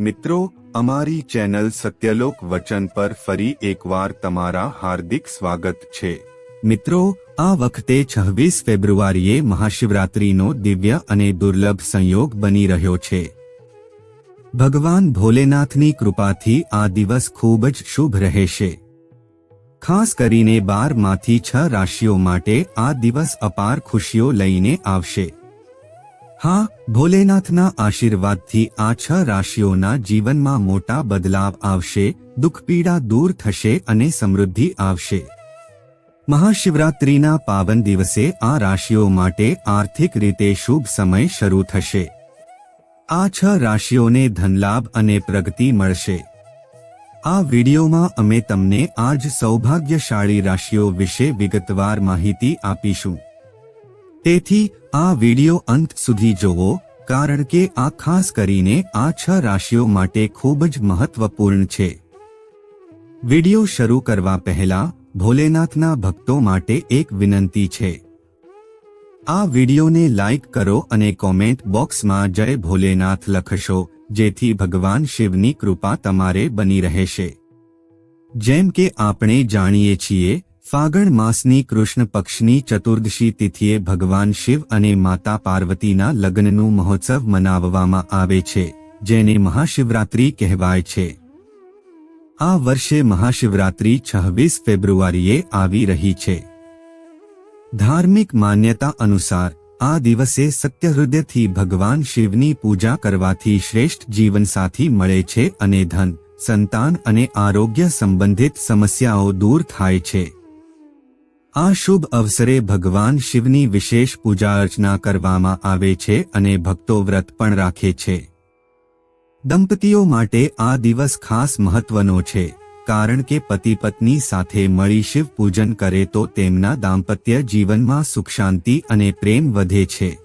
મિત્રો, અમારી ચેનલ સત્યલોક વચન પર ફરી એકવાર તમારા હાર્દિક સ્વાગત છે. મિત્રો, આ વખતે છવ્વીસ ફેબ્રુઆરીએ મહાશિવરાત્રિનો દિવ્ય અને દુર્લભ સંયોગ બની રહ્યો છે. ભગવાન ભોલેનાથની કૃપાથી આ દિવસ ખૂબ જ શુભ રહેશે. ખાસ કરીને બારમાંથી છ રાશિઓ માટે આ દિવસ અપાર ખુશીઓ લઈને આવશે. હા, ભોલેનાથના આશીર્વાદથી આ છ રાશિઓના જીવનમાં મોટા બદલાવ આવશે દુઃખપીડા દૂર થશે અને સમૃદ્ધિ આવશે. મહાશિવરાત્રિના પાવન દિવસે આ રાશિઓ માટે આર્થિક રીતે શુભ સમય શરૂ થશે. આ છ રાશિઓને ધનલાભ અને પ્રગતિ મળશે. આ વિડીયોમાં અમે તમને આજ સૌભાગ્યશાળી રાશિઓ વિશે વિગતવાર માહિતી આપીશું. તેથી આ વિડિયો અંત સુધી જોવો, કારણ કે આ ખાસ કરીને આ છ રાશિઓ માટે ખૂબ જ મહત્વપૂર્ણ છે. વિડિયો શરૂ કરવા પહેલા ભોલેનાથના ભક્તો માટે એક વિનંતી છે. આ વિડિયોને લાઇક કરો અને કોમેન્ટ બોક્સમાં જય ભોલેનાથ લખશો, જેથી ભગવાન શિવની કૃપા તમારે બની રહેશે. જેમ કે આપણે જાણીએ છીએ ફાગણ માસની કૃષ્ણ પક્ષની ચતુર્દશી તિથિએ ભગવાન શિવ અને માતા પાર્વતીના લગ્નનું મહોત્સવ મનાવવામાં આવે છે, જેને મહાશિવરાત્રી કહેવાય છે. આ વર્ષે મહાશિવરાત્રી છવ્વીસ ફેબ્રુઆરીએ આવી રહી છે. ધાર્મિક માન્યતા અનુસાર, આ દિવસે સત્યહૃદયથી ભગવાન શિવની પૂજા કરવાથી શ્રેષ્ઠ જીવનસાથી મળે છે અને ધન, સંતાન અને આરોગ્ય સંબંધિત સમસ્યાઓ દૂર થાય છે. આ શુભ અવસરે ભગવાન શિવની વિશેષ પૂજા અર્ચના કરવામાં આવે છે અને ભક્તો વ્રત પણ રાખે છે. દંપતીઓ માટે આ દિવસ ખાસ મહત્વનો છે, કારણ કે પતિ પત્ની સાથે મળી શિવ પૂજન કરે તો તેમના દાંપત્ય જીવનમાં સુખ શાંતિ અને પ્રેમ વધે છે.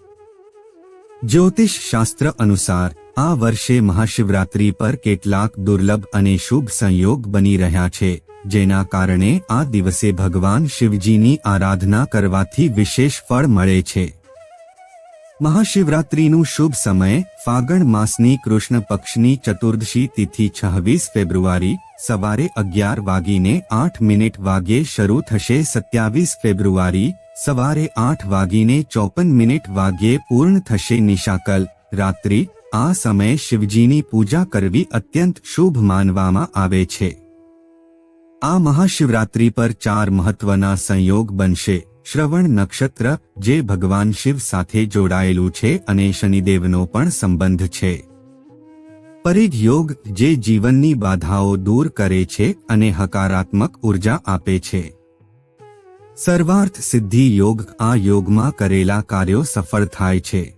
જ્યોતિષ શાસ્ત્ર અનુસાર, આ વર્ષે મહાશિવરાત્રી પર કેટલાક દુર્લભ અને શુભ સંયોગ બની રહ્યા છે જેના કારણે આ દિવસે ભગવાન શિવજીની આરાધના કરવાથી વિશેષ ફળ મળે છે. મહાશિવરાત્રીનું શુભ સમય ફાગણ માસની કૃષ્ણ પક્ષની ચતુર્દશી તિથિ છવ્વીસ ફેબ્રુઆરી સવારે અગિયાર વાગીને આઠ મિનિટ વાગ્યે શરૂ થશે સત્યાવીસ ફેબ્રુઆરી સવારે આઠ વાગીને ચોપન મિનિટ વાગ્યે પૂર્ણ થશે નિશાકલ. રાત્રિ, આ સમયે શિવજીની પૂજા કરવી અત્યંત શુભ માનવામાં આવે છે. આ મહાશિવરાત્રી પર ચાર મહત્વના સંયોગ બનશે. શ્રવણ નક્ષત્ર, જે ભગવાન શિવ સાથે જોડાયેલું છે અને શનિદેવનો પણ સંબંધ છે. પરિઘ યોગ, જે જીવનની બાધાઓ દૂર કરે છે અને હકારાત્મક ઊર્જા આપે છે. સર્વાર્થ સિદ્ધિ યોગ, આ યોગમાં કરેલા કાર્યો સફળ થાય છે.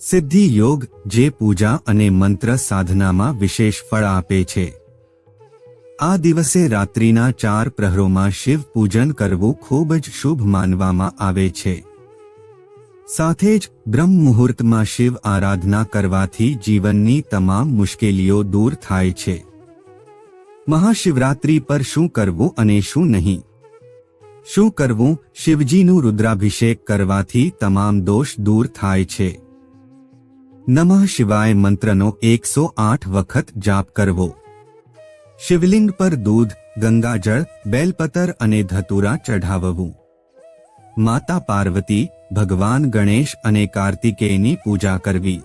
સિદ્ધિ યોગ, જે પૂજા અને મંત્ર સાધનામાં વિશેષ ફળ આપે છે. આ દિવસે રાત્રિના ચાર પ્રહરોમાં શિવ પૂજન કરવું ખૂબ જ શુભ માનવામાં આવે છે. સાથે જ બ્રહ્મ મુહૂર્તમાં શિવ આરાધના કરવાથી જીવનની તમામ મુશ્કેલીઓ દૂર થાય છે. મહાશિવરાત્રી પર શું કરવું અને શું નહીં? શું કરવું? શિવજીનું રુદ્રાભિષેક કરવાથી તમામ દોષ દૂર થાય છે. નમઃ શિવાય મંત્રનો એકસો આઠ વખત જાપ કરવો. શિવલિંગ પર દૂધ, ગંગાજળ, બેલપતર અને ધતુરા ચઢાવવું. માતા પાર્વતી, ભગવાન ગણેશ અને કાર્તિકેયની પૂજા કરવી.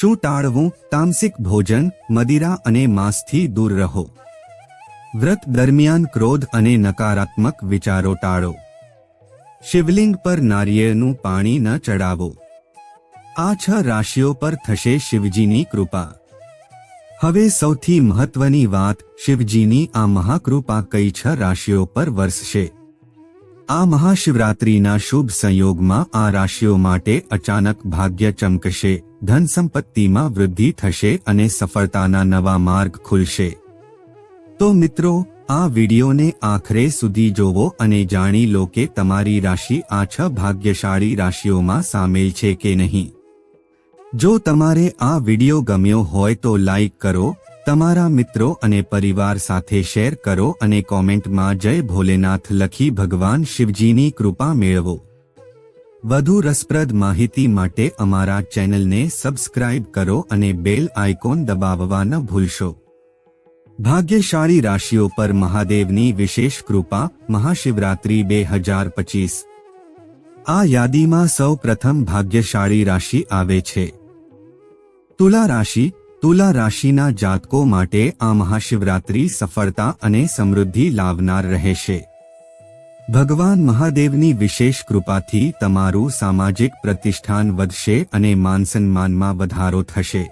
શું ટાળવું? તામસિક ભોજન, મદિરા અને માંસથી દૂર રહો. વ્રત દરમિયાન ક્રોધ અને નકારાત્મક વિચારો ટાળો. શિવલિંગ પર નારિયેળનું પાણી ન ચડાવો આ છ રાશિઓ પર થશે શિવજીની કૃપા. હવે સૌથી મહત્વની વાત શિવજીની આ મહાકૃપા કઈ છ રાશિઓ પર વરસશે? આ મહાશિવરાત્રિના શુભ સંયોગમાં આ રાશિઓ માટે અચાનક ભાગ્ય ચમકશે, ધન સંપત્તિમાં વૃદ્ધિ થશે અને સફળતાના નવા માર્ગ ખુલશે. તો મિત્રો, આ વિડીયોને આખરે સુધી જોવો અને જાણી લો કે તમારી રાશિ આ છ ભાગ્યશાળી રાશિઓમાં સામેલ છે કે નહીં. જો તમારે આ વિડિયો ગમ્યો હોય તો લાઈક કરો, તમારા મિત્રો અને પરિવાર સાથે શેર કરો અને કોમેન્ટમાં જય ભોલેનાથ લખી ભગવાન શિવજીની કૃપા મેળવો. વધુ રસપ્રદ માહિતી માટે અમારા ચેનલને સબસ્ક્રાઇબ કરો અને બેલ આઇકોન દબાવવા ન ભૂલશો. ભાગ્યશાળી રાશિઓ પર મહાદેવની વિશેષ કૃપા, મહાશિવરાત્રી બે હજાર પચીસ. આ યાદીમાં સૌ પ્રથમ ભાગ્યશાળી રાશિ આવે છે. તુલા રાશિ, તુલા રાશિના જાતકો માટે આ મહાશિવરાત્રી સફળતા અને સમૃદ્ધિ લાવનાર રહેશે. ભગવાન મહાદેવની વિશેષ કૃપાથી તમારું સામાજિક પ્રતિષ્ઠાન વધશે અને માનસન્માનમાં વધારો થશે.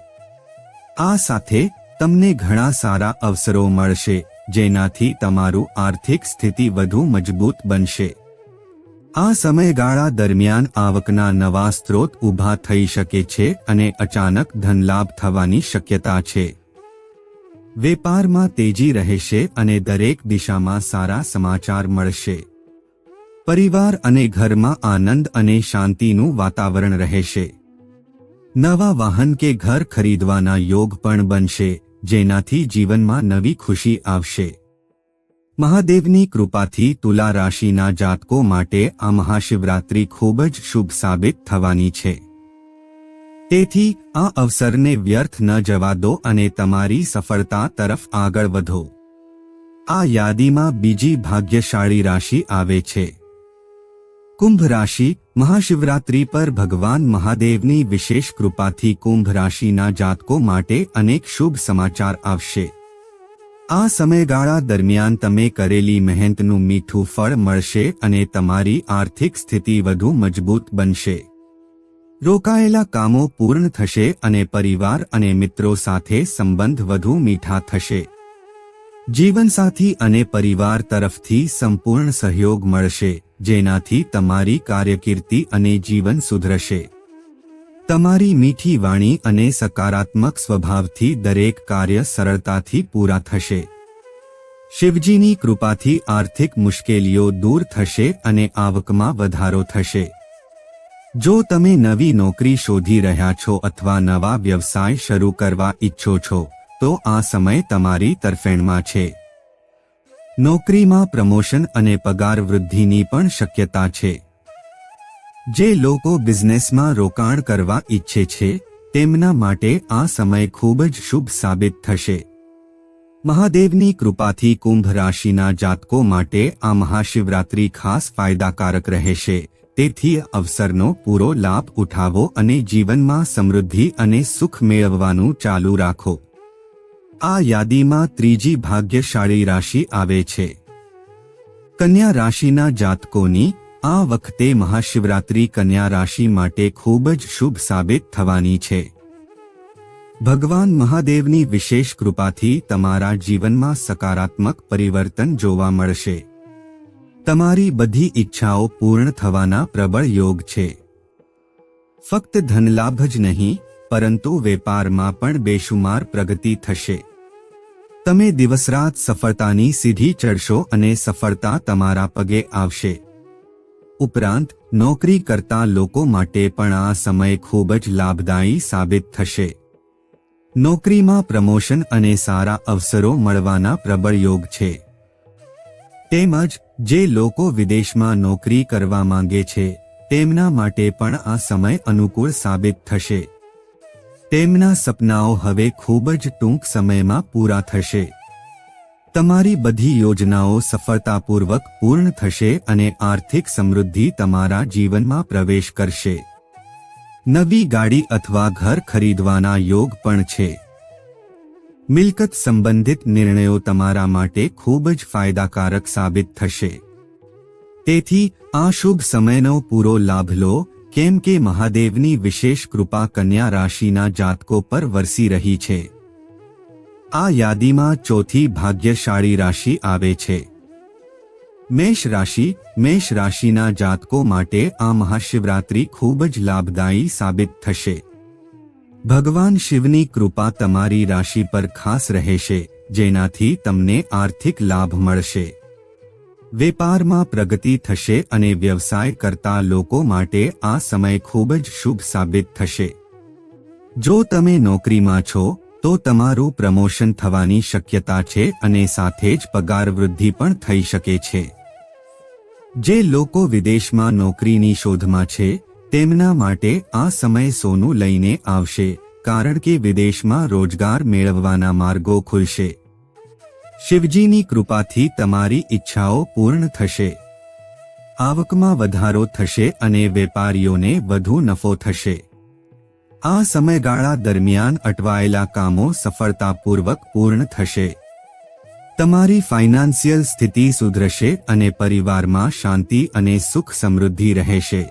આ સાથે તમને ઘણા સારા અવસરો મળશે, જેનાથી તમારું આર્થિક સ્થિતિ વધુ મજબૂત બનશે. આ સમયગાળા દરમિયાન આવકના નવા સ્ત્રોત ઊભા થઈ શકે છે અને અચાનક ધનલાભ થવાની શક્યતા છે. વેપારમાં તેજી રહેશે અને દરેક દિશામાં સારા સમાચાર મળશે. પરિવાર અને ઘરમાં આનંદ અને શાંતિનું વાતાવરણ રહેશે. નવા વાહન કે ઘર ખરીદવાના યોગ પણ બનશે, જેનાથી જીવનમાં નવી ખુશી આવશે. મહાદેવની કૃપાથી તુલા રાશિના જાતકો માટે આ મહાશિવરાત્રી ખૂબ જ શુભ સાબિત થવાની છે. તેથી, આ અવસરને વ્યર્થ ન જવા દો અને તમારી સફળતા તરફ આગળ વધો. આ યાદીમાં બીજી ભાગ્યશાળી રાશિ આવે છે. કુંભ રાશિ, મહાશિવરાત્રી પર ભગવાન મહાદેવની વિશેષ કૃપાથી કુંભ રાશિના જાતકો માટે અનેક શુભ સમાચાર આવશે. આ સમયગાળા દરમિયાન તમે કરેલી મહેનતનું મીઠું ફળ મળશે અને તમારી આર્થિક સ્થિતિ વધુ મજબૂત બનશે. રોકાયેલા કામો પૂર્ણ થશે અને પરિવાર અને મિત્રો સાથે સંબંધ વધુ મીઠા થશે. જીવનસાથી અને પરિવાર તરફથી સંપૂર્ણ સહયોગ મળશે, જેનાથી તમારી કાર્યકીર્તિ અને જીવન સુધરશે. તમારી મીઠી વાણી અને સકારાત્મક સ્વભાવથી દરેક કાર્ય સરળતાથી પૂરા થશે. શિવજીની કૃપાથી આર્થિક મુશ્કેલીઓ દૂર થશે અને આવકમાં વધારો થશે. જો તમે નવી નોકરી શોધી રહ્યા છો અથવા નવા વ્યવસાય શરૂ કરવા ઈચ્છો છો, તો આ સમય તમારી તરફેણમાં છે. નોકરીમાં પ્રમોશન અને પગાર વૃદ્ધિની પણ શક્યતા છે. જે લોકો બિઝનેસમાં રોકાણ કરવા ઈચ્છે છે, તેમના માટે આ સમય ખૂબ જ શુભ સાબિત થશે. મહાદેવની કૃપાથી કુંભ રાશિના જાતકો માટે આ મહાશિવરાત્રી ખાસ ફાયદાકારક રહેશે. તેથી અવસરનો પૂરો લાભ ઉઠાવો અને જીવનમાં સમૃદ્ધિ અને સુખ મેળવવાનું ચાલુ રાખો. આ યાદીમાં ત્રીજી ભાગ્યશાળી રાશિ આવે છે. કન્યા રાશિના જાતકોની આ વખતે મહાશિવરાત્રી કન્યા રાશિ માટે ખૂબ જ શુભ સાબિત થવાની છે. ભગવાન મહાદેવની વિશેષ કૃપાથી તમારા જીવનમાં સકારાત્મક પરિવર્તન જોવા મળશે. તમારી બધી ઈચ્છાઓ પૂર્ણ થવાના પ્રબળ યોગ છે. ફક્ત ધનલાભ જ નહીં, પરંતુ વેપારમાં પણ બેશુમાર પ્રગતિ થશે. તમે દિવસરાત સફળતાની સીધી ચડશો અને સફળતા તમારા પગે આવશે. ઉપરાંત નોકરી કરતા લોકો માટે પણ આ સમય ખૂબ જ લાભદાયી સાબિત થશે. નોકરીમાં પ્રમોશન અને સારા અવસરો મળવાના પ્રબળ યોગ છે. તેમજ, જે લોકો વિદેશમાં નોકરી કરવા માંગે છે, તેમના માટે પણ આ સમય અનુકૂળ સાબિત થશે. તેમના સપનાઓ હવે ખૂબ જ ટૂંક સમયમાં પૂરા થશે. તમારી બધી યોજનાઓ સફળતાપૂર્વક પૂર્ણ થશે અને આર્થિક સમૃદ્ધિ તમારા જીવનમાં પ્રવેશ કરશે. નવી ગાડી અથવા ઘર ખરીદવાના યોગ પણ છે. મિલકત સંબંધિત નિર્ણયો તમારા માટે ખૂબ જ ફાયદાકારક સાબિત થશે. તેથી, આ શુભ સમયનો પૂરો લાભ લો, કેમ કે મહાદેવની વિશેષ કૃપા કન્યા રાશિના જાતકો પર વરસી રહી છે. આ યાદીમાં ચોથી ભાગ્યશાળી રાશિ આવે છે. મેષ રાશિ, મેષ રાશિના જાતકો માટે આ મહાશિવરાત્રિ ખૂબ જ લાભદાયી સાબિત થશે. ભગવાન શિવની કૃપા તમારી રાશિ પર ખાસ રહેશે, જેનાથી તમને આર્થિક લાભ મળશે. વેપારમાં પ્રગતિ થશે અને વ્યવસાય કરતા લોકો માટે આ સમય ખૂબ જ શુભ સાબિત થશે. જો તમે નોકરીમાં છો તો તમારું પ્રમોશન થવાની શક્યતા છે અને સાથે જ પગાર વૃદ્ધિ પણ થઈ શકે છે. જે લોકો વિદેશમાં નોકરીની શોધમાં છે, તેમના માટે આ સમય સોનું લઈને આવશે, કારણ કે વિદેશમાં રોજગાર મેળવવાના માર્ગો ખુલશે. શિવજીની કૃપાથી તમારી ઈચ્છાઓ પૂર્ણ થશે. આવકમાં વધારો થશે અને વેપારીઓને વધુ નફો થશે. આ સમયગાળા દરમિયાન અટવાયેલા કામો સફળતાપૂર્વક પૂર્ણ થશે. તમારી ફાઇનાન્સિયલ સ્થિતિ સુધરશે અને પરિવારમાં શાંતિ અને સુખ સમૃદ્ધિ રહેશે.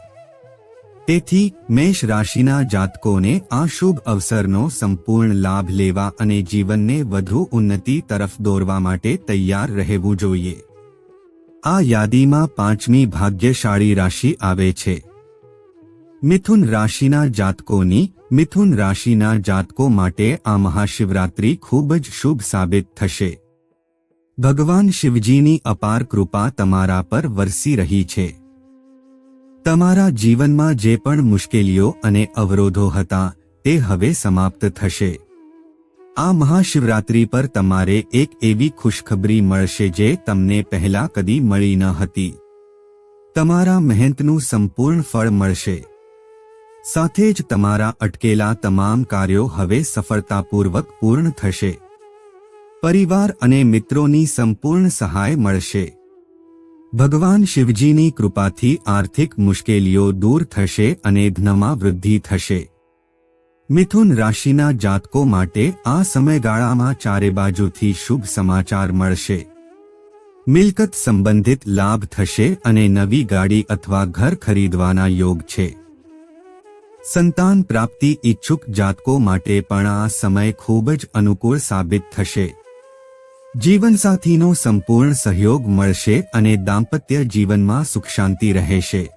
તેથી, મેષ રાશિના જાતકોને આ શુભ અવસરનો સંપૂર્ણ લાભ લેવા અને જીવનને વધુ ઉન્નતિ તરફ દોરવા માટે તૈયાર રહેવું જોઈએ. આ યાદીમાં પાંચમી ભાગ્યશાળી રાશિ આવે છે. મિથુન રાશિના જાતકોની મિથુન રાશિના જાતકો માટે આ મહાશિવરાત્રિ ખૂબ જ શુભ સાબિત થશે. ભગવાન શિવજીની અપાર કૃપા તમારા પર વરસી રહી છે. તમારા જીવનમાં જે પણ મુશ્કેલીઓ અને અવરોધો હતા, તે હવે સમાપ્ત થશે. આ મહાશિવરાત્રિ પર તમારે એક એવી ખુશખબરી મળશે જે તમને પહેલા કદી મળી ન હતી. તમારા મહેનતનું સંપૂર્ણ ફળ મળશે. સાથે જ તમારા અટકેલા તમામ કાર્યો હવે સફળતાપૂર્વક પૂર્ણ થશે. પરિવાર અને મિત્રોની સંપૂર્ણ સહાય મળશે. ભગવાન શિવજીની કૃપાથી આર્થિક મુશ્કેલીઓ દૂર થશે અને ધનમાં વૃદ્ધિ થશે. મિથુન રાશિના જાતકો માટે આ સમયગાળામાં ચારે બાજુથી શુભ સમાચાર મળશે. મિલકત સંબંધિત લાભ થશે અને નવી ગાડી અથવા ઘર ખરીદવાના યોગ છે. સંતાન પ્રાપ્તિ ઈચ્છુક જાતકો માટે પણ આ સમય ખૂબ જ અનુકૂળ સાબિત થશે. જીવનસાથીનો સંપૂર્ણ સહયોગ મળશે અને દાંપત્ય જીવનમાં સુખ શાંતિ રહેશે.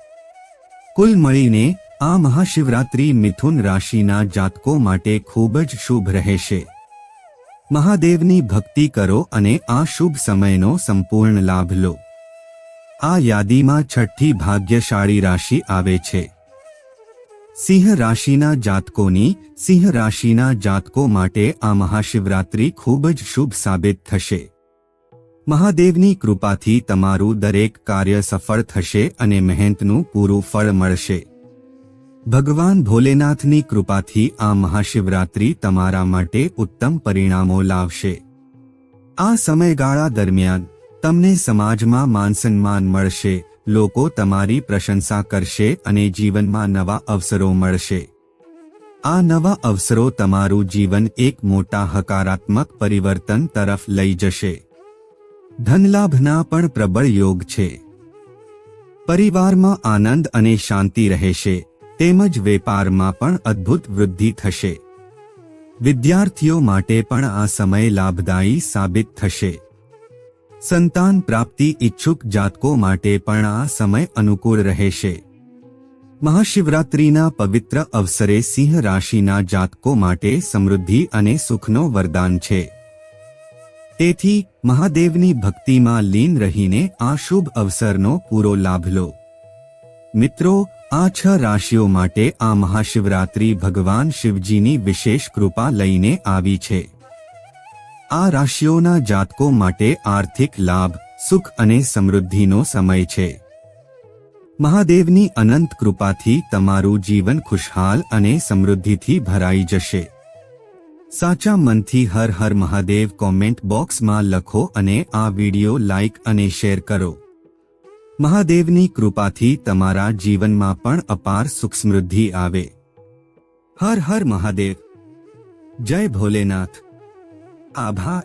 કુલ મળીને આ મહાશિવરાત્રિ મિથુન રાશિના જાતકો માટે ખૂબ જ શુભ રહેશે. મહાદેવની ભક્તિ કરો અને આ શુભ સમયનો સંપૂર્ણ લાભ લો. આ યાદીમાં છઠ્ઠી ભાગ્યશાળી રાશિ આવે છે. સિંહ રાશિના જાતકોની સિંહ રાશિના જાતકો માટે આ મહાશિવરાત્રિ ખૂબ જ શુભ સાબિત થશે. મહાદેવની કૃપાથી તમારું દરેક કાર્ય સફળ થશે અને મહેનતનું પૂરું ફળ મળશે. ભગવાન ભોલેનાથની કૃપાથી આ મહાશિવરાત્રિ તમારા માટે ઉત્તમ પરિણામો લાવશે. આ સમયગાળા દરમિયાન તમને સમાજમાં માનસન્માન મળશે. લોકો તમારી પ્રશંસા કરશે અને જીવનમાં નવા અવસરો મળશે. આ નવા અવસરો તમારું જીવન એક મોટા હકારાત્મક પરિવર્તન તરફ લઈ જશે. ધનલાભના પણ પ્રબળ યોગ છે. પરિવારમાં આનંદ અને શાંતિ રહેશે, તેમજ વેપારમાં પણ અદ્ભુત વૃદ્ધિ થશે. વિદ્યાર્થીઓ માટે પણ આ સમય લાભદાયી સાબિત થશે. સંતાન પ્રાપ્તિ ઈચ્છુક જાતકો માટે પણ આ સમય અનુકૂળ રહેશે. મહાશિવરાત્રિના પવિત્ર અવસરે સિંહ રાશિના જાતકો માટે સમૃદ્ધિ અને સુખનો વરદાન છે. તેથી મહાદેવની ભક્તિમાં લીન રહીને આ શુભ અવસરનો પૂરો લાભ લો. મિત્રો, આ છ રાશિઓ માટે આ મહાશિવરાત્રિ ભગવાન શિવજીની વિશેષ કૃપા લઈને આવી છે. આ રાશિઓના જાતકો માટે આર્થિક લાભ, સુખ અને સમૃદ્ધિનો સમય છે. મહાદેવની અનંત કૃપાથી તમારું જીવન ખુશહાલ અને સમૃદ્ધિથી ભરાઈ જશે. સાચા મનથી હર હર મહાદેવ કોમેન્ટ બોક્સમાં લખો અને આ વિડિયો લાઇક અને શેર કરો. મહાદેવની કૃપાથી તમારા જીવનમાં પણ અપાર સુખ સમૃદ્ધિ આવે. હર હર મહાદેવ. જય ભોલેનાથ. આભાર